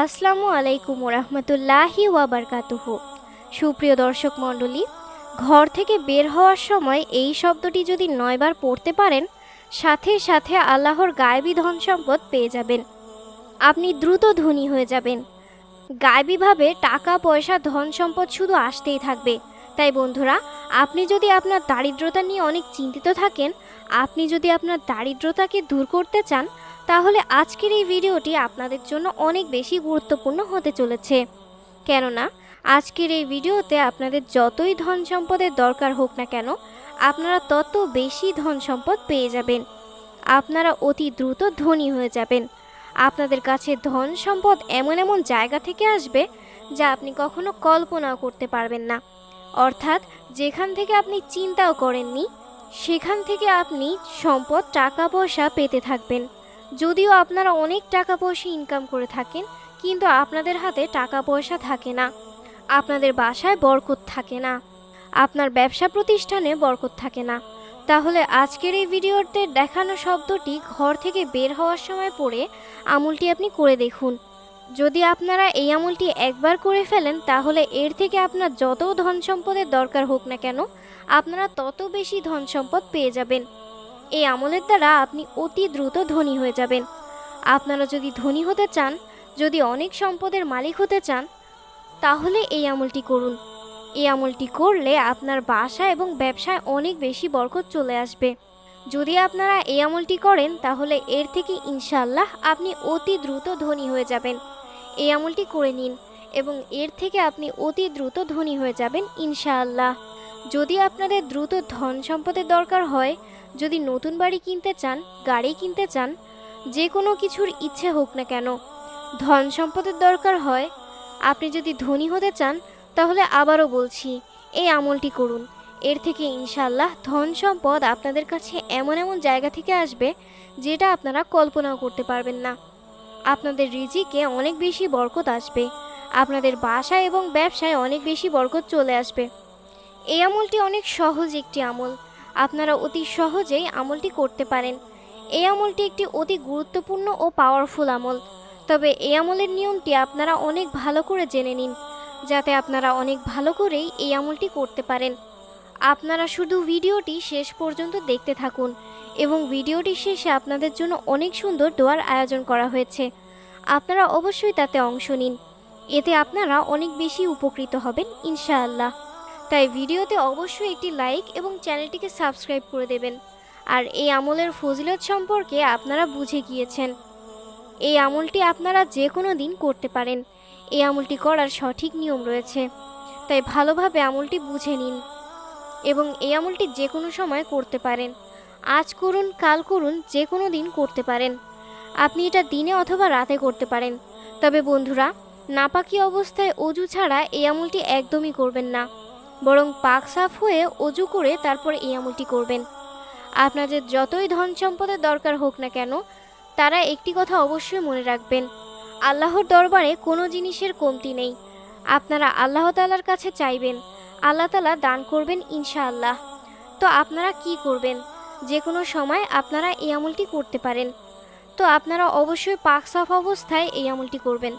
আসসালামু আলাইকুম রহমতুল্লাহি ওয়াবারকাতুহ। সুপ্রিয় দর্শক মণ্ডলী, ঘর থেকে বের হওয়ার সময় এই শব্দটি যদি নয়বার পড়তে পারেন, সাথে সাথে আল্লাহর গায়েবী ধন সম্পদ পেয়ে যাবেন। আপনি দ্রুত ধনী হয়ে যাবেন। গায়েবীভাবে টাকা, পয়সা, ধন সম্পদ শুধু আসতেই থাকবে। তাই বন্ধুরা, আপনি যদি আপনার দারিদ্রতা নিয়ে অনেক চিন্তিত থাকেন, আপনি যদি আপনার দারিদ্রতাকে দূর করতে চান তাহলে আজকের এই ভিডিওটি আপনাদের জন্য অনেক বেশি গুরুত্বপূর্ণ হতে চলেছে। কেননা, আজকের এই ভিডিওতে আপনাদের যতই ধন সম্পদের দরকার হোক না কেন, আপনারা তত বেশি ধন সম্পদ পেয়ে যাবেন। আপনারা অতি দ্রুত ধনী হয়ে যাবেন। আপনাদের কাছে ধন সম্পদ এমন এমন জায়গা থেকে আসবে যা আপনি কখনো কল্পনাও করতে পারবেন না। অর্থাৎ, যেখান থেকে আপনি চিন্তাও করেননি, সেখান থেকে আপনি সম্পদ টাকা পয়সা পেতে থাকবেন। যদিও আপনারা অনেক টাকা পয়সা ইনকাম করে থাকেন, কিন্তু আপনাদের হাতে টাকা পয়সা থাকে না। আপনাদের বাসায় বরকত থাকে না। আপনার ব্যবসা প্রতিষ্ঠানে বরকত থাকে না। তাহলে আজকের এই ভিডিওতে দেখানো শব্দটি ঘর থেকে বের হওয়ার সময় পড়ে আমুলটি আপনি করে দেখুন। যদি আপনারা এই আমুলটি একবার করে ফেলেন, তাহলে এর থেকে আপনার যত ধন সম্পদের দরকার হোক না কেন, আপনারা তত বেশি ধন সম্পদ পেয়ে যাবেন। এই আমলের দ্বারা আপনি অতি দ্রুত ধনী হয়ে যাবেন। আপনারা যদি ধনী হতে চান, যদি অনেক সম্পদের মালিক হতে চান, তাহলে এই আমলটি করুন। এই আমলটি করলে আপনার বাসা এবং ব্যবসায় অনেক বেশি বরকত চলে আসবে। যদি আপনারা এই আমলটি করেন, তাহলে এর থেকে ইনশাল্লাহ আপনি অতি দ্রুত ধনী হয়ে যাবেন। এই আমলটি করে নিন এবং এর থেকে আপনি অতি দ্রুত ধনী হয়ে যাবেন ইনশাআল্লাহ। যদি আপনাদের দ্রুত ধন সম্পদের দরকার হয় যদি নতুন বাড়ি কিনতে চান, গাড়ি কিনতে চান, যে কোনো কিছুর ইচ্ছে হোক না কেন। ধন সম্পদের দরকার হয়। আপনি যদি ধনী হতে চান, তাহলে আবারও বলছি, এই আমলটি করুন। এর থেকে ইনশাল্লাহ ধন সম্পদ আপনাদের কাছে এমন এমন জায়গা থেকে আসবে, যেটা আপনারা কল্পনাও করতে পারবেন না। আপনাদের রিজিকে অনেক বেশি বরকত আসবে। আপনাদের বাসা এবং ব্যবসায় অনেক বেশি বরকত চলে আসবে। এই আমলটি অনেক সহজ একটি আমল। আপনারা অতি সহজেই আমলটি করতে পারেন। এই আমলটি একটি অতি গুরুত্বপূর্ণ ও পাওয়ারফুল আমল। তবে এই আমলের নিয়মটি আপনারা অনেক ভালো করে জেনে নিন, যাতে আপনারা অনেক ভালো করেই এই আমলটি করতে পারেন। আপনারা শুধু ভিডিওটি শেষ পর্যন্ত দেখতে থাকুন এবং ভিডিওটি শেষে আপনাদের জন্য অনেক সুন্দর দোয়ার আয়োজন করা হয়েছে। আপনারা অবশ্যই তাতে অংশ নিন। এতে আপনারা অনেক বেশি উপকৃত হবেন, ইনশাআল্লাহ। তাই ভিডিওতে অবশ্যই একটি লাইক এবং চ্যানেলটিকে সাবস্ক্রাইব করে দেবেন। আর এই আমলের ফজিলত সম্পর্কে আপনারা বুঝে গিয়েছেন। এই আমলটি আপনারা যে কোনো দিন করতে পারেন। এই আমলটি করার সঠিক নিয়ম রয়েছে। তাই ভালোভাবে আমলটি বুঝে নিন এবং এই আমলটি যে কোনো সময় করতে পারেন। আজ করুন, কাল করুন যে কোনো দিন করতে পারেন। আপনি এটা দিনে অথবা রাতে করতে পারেন। তবে বন্ধুরা, নাপাকি অবস্থায় অজু ছাড়া এই আমলটি একদমই করবেন না। বরং পাক সাফ হয়ে অজু করে তারপর এই আমলটি করবেন আপনাদের যতই ধন সম্পদের দরকার হোক না কেন, তারা একটি কথা অবশ্যই মনে রাখবেন। আল্লাহর দরবারে কোনো জিনিসের কমতি নেই। আপনারা আল্লাহ তালার কাছে চাইবেন। আল্লাহ তালা দান করবেন ইনশাআল্লাহ। তো আপনারা কি করবেন? যে কোনো সময় আপনারা এই আমলটি করতে পারেন। তো আপনারা অবশ্যই পাক সাফ অবস্থায় এই আমলটি করবেন।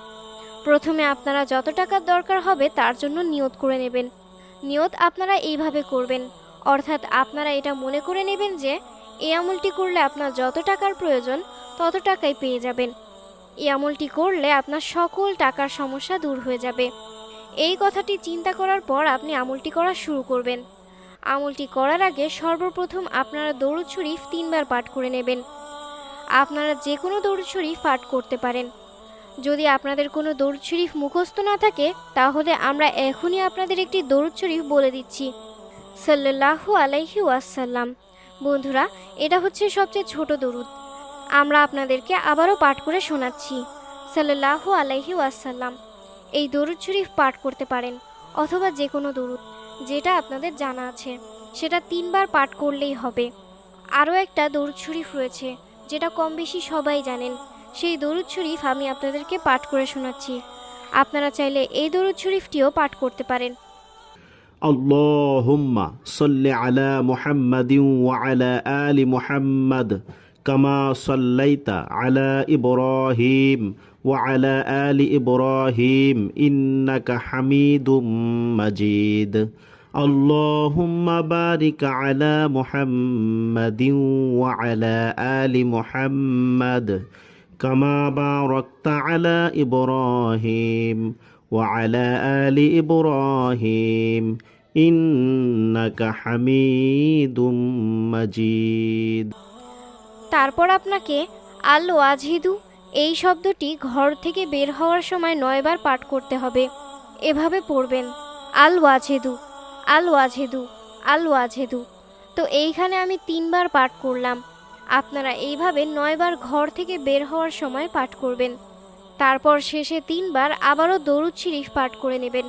প্রথমে আপনারা যত টাকার দরকার হবে তার জন্য নিয়ত করে নেবেন। নিয়ত আপনারা এইভাবে করবেন। অর্থাৎ আপনারা এটা মনে করে নেবেন যে, এই আমলটি করলে আপনার যত টাকার প্রয়োজন, তত টাকাই পেয়ে যাবেন। এই আমলটি করলে আপনার সকল টাকার সমস্যা দূর হয়ে যাবে। এই কথাটি চিন্তা করার পর আপনি আমলটি করা শুরু করবেন। আমলটি করার আগে সর্বপ্রথম আপনারা দৌড় শরীফ তিনবার পাঠ করে নেবেন। আপনারা যে কোনো দৌড় শরীফ পাঠ করতে পারেন। যদি আপনাদের কোনো দৌড় শরীফ মুখস্থ না থাকে, তাহলে আমরা এখনই আপনাদের একটি দৌড় শরীফ বলে দিচ্ছি। সাল্লাহু আলাইহি ওয়াসাল্লাম। বন্ধুরা, এটা হচ্ছে সবচেয়ে ছোট দরুদ। আমরা আপনাদেরকে আবারও পাঠ করে শোনাচ্ছি। সাল্লাহু আলাইহি ওয়াসাল্লাম। এই দরুদ শরীফ পাঠ করতে পারেন, অথবা যে কোনো দরুদ, যেটা আপনাদের জানা আছে, সেটা তিনবার পাঠ করলেই হবে। আরও একটা দরুদ শরীফ রয়েছে, যেটা কম বেশি সবাই জানেন। সেই দরুদ শরীফ আমি আপনাদেরকে পাঠ করে শোনাচ্ছি আপনারা চাইলে এই দরুদ শরীফটিও পাঠ করতে পারেন اللهم صل على محمد وعلى آل محمد كما صليت على إبراهيم وعلى آل إبراهيم إنك حميد مجيد اللهم بارك على محمد وعلى آل محمد كما باركت على إبراهيم وعلى آل إبراهيم إنك حميد مجيد তারপর আপনাকে আল ওয়াজিদু এই শব্দটি ঘর থেকে বের হওয়ার সময় নয়বার পাঠ করতে হবে এভাবে পড়বেন আল ওয়াজেদু আল ওয়াজেদু আল ওয়াজেদু তো এইখানে আমি তিনবার পাঠ করলাম আপনারা এইভাবে নয়বার ঘর থেকে বের হওয়ার সময় পাঠ করবেন। তারপর শেষে তিনবার আবারও দৌড় শরীফ পাঠ করে নেবেন।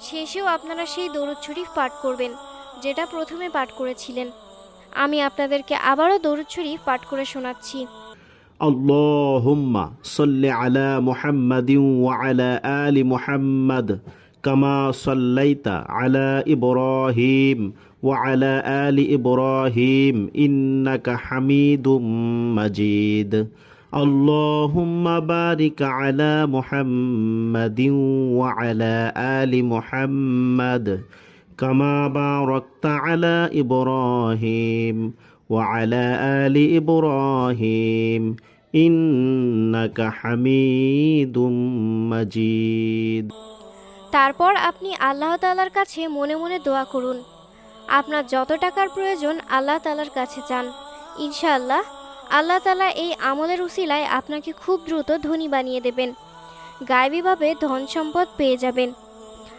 শেষেও আপনারা সেই দৌড় শরীফ পাঠ করবেন, যেটা প্রথমে পাঠ করেছিলেন। আমি আপনাদেরকে আবারও দৌড় শরীফ পাঠ করে শোনাচ্ছি। আল্লাহুম্মা আলা আলি কামা وعلى آل إبراهيم إنك حميد مجيد اللهم بارك على محمد وعلى آل محمد كما باركت على إبراهيم وعلى آل إبراهيم إنك حميد مجيد তারপর আপনি আল্লাহ তালার কাছে মনে মনে দোয়া করুন আপনার যত টাকার প্রয়োজন আল্লাহ তালার কাছে চান। ইনশাআল্লাহ, আল্লাহ তালা এই আমলের উসিলায় আপনাকে খুব দ্রুত ধনী বানিয়ে দেবেন। গায়েবীভাবে ধন সম্পদ পেয়ে যাবেন।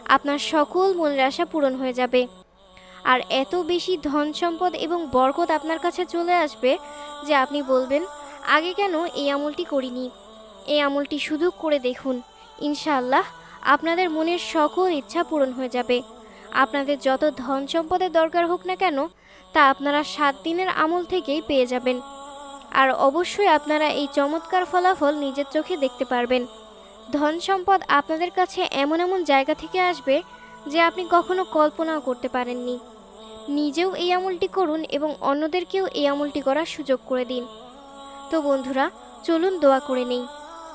আপনার সকল মনের আশা পূরণ হয়ে যাবে। আর এত বেশি ধন সম্পদ এবং বরকত আপনার কাছে চলে আসবে যে আপনি বলবেন, আগে কেন এই আমলটি করিনি? এই আমলটি শুধু করে দেখুন। ইনশাআল্লাহ, আপনাদের মনের সকল ইচ্ছা পূরণ হয়ে যাবে। আপনাদের যত ধন সম্পদের দরকার হোক না কেন, তা আপনারা সাত দিনের আমল থেকেই পেয়ে যাবেন। আর অবশ্যই আপনারা এই চমৎকার ফলাফল নিজের চোখে দেখতে পারবেন। ধন সম্পদ আপনাদের কাছে এমন এমন জায়গা থেকে আসবে যে আপনি কখনো কল্পনাও করতে পারেননি। নিজেও এই আমলটি করুন এবং অন্যদেরকেও এই আমলটি করার সুযোগ করে দিন। তো বন্ধুরা, চলুন দোয়া করে নেই।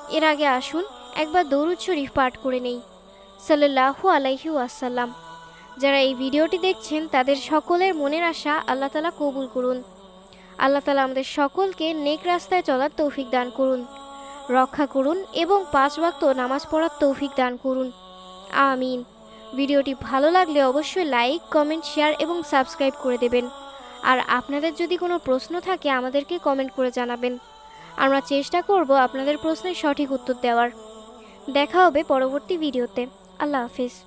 এর আগে আসুন, একবার দরুদ শরীফ পাঠ করে নেই। সাল্লাহু আলাইহি আসাল্লাম যারা এই ভিডিওটি দেখছেন, তাদের সকলের মনের আশা আল্লাহ তালা কবুল করুন। আল্লাহ তালা আমাদের সকলকে নেক রাস্তায় চলার তৌফিক দান করুন, রক্ষা করুন এবং পাঁচ ওয়াক্ত নামাজ পড়ার তৌফিক দান করুন। আমিন। ভিডিওটি ভালো লাগলে অবশ্যই লাইক, কমেন্ট, শেয়ার এবং সাবস্ক্রাইব করে দেবেন। আর আপনাদের যদি কোনো প্রশ্ন থাকে, আমাদেরকে কমেন্ট করে জানাবেন। আমরা চেষ্টা করব আপনাদের প্রশ্নের সঠিক উত্তর দেওয়ার। দেখা হবে পরবর্তী ভিডিওতে। আল্লাহ হাফিজ।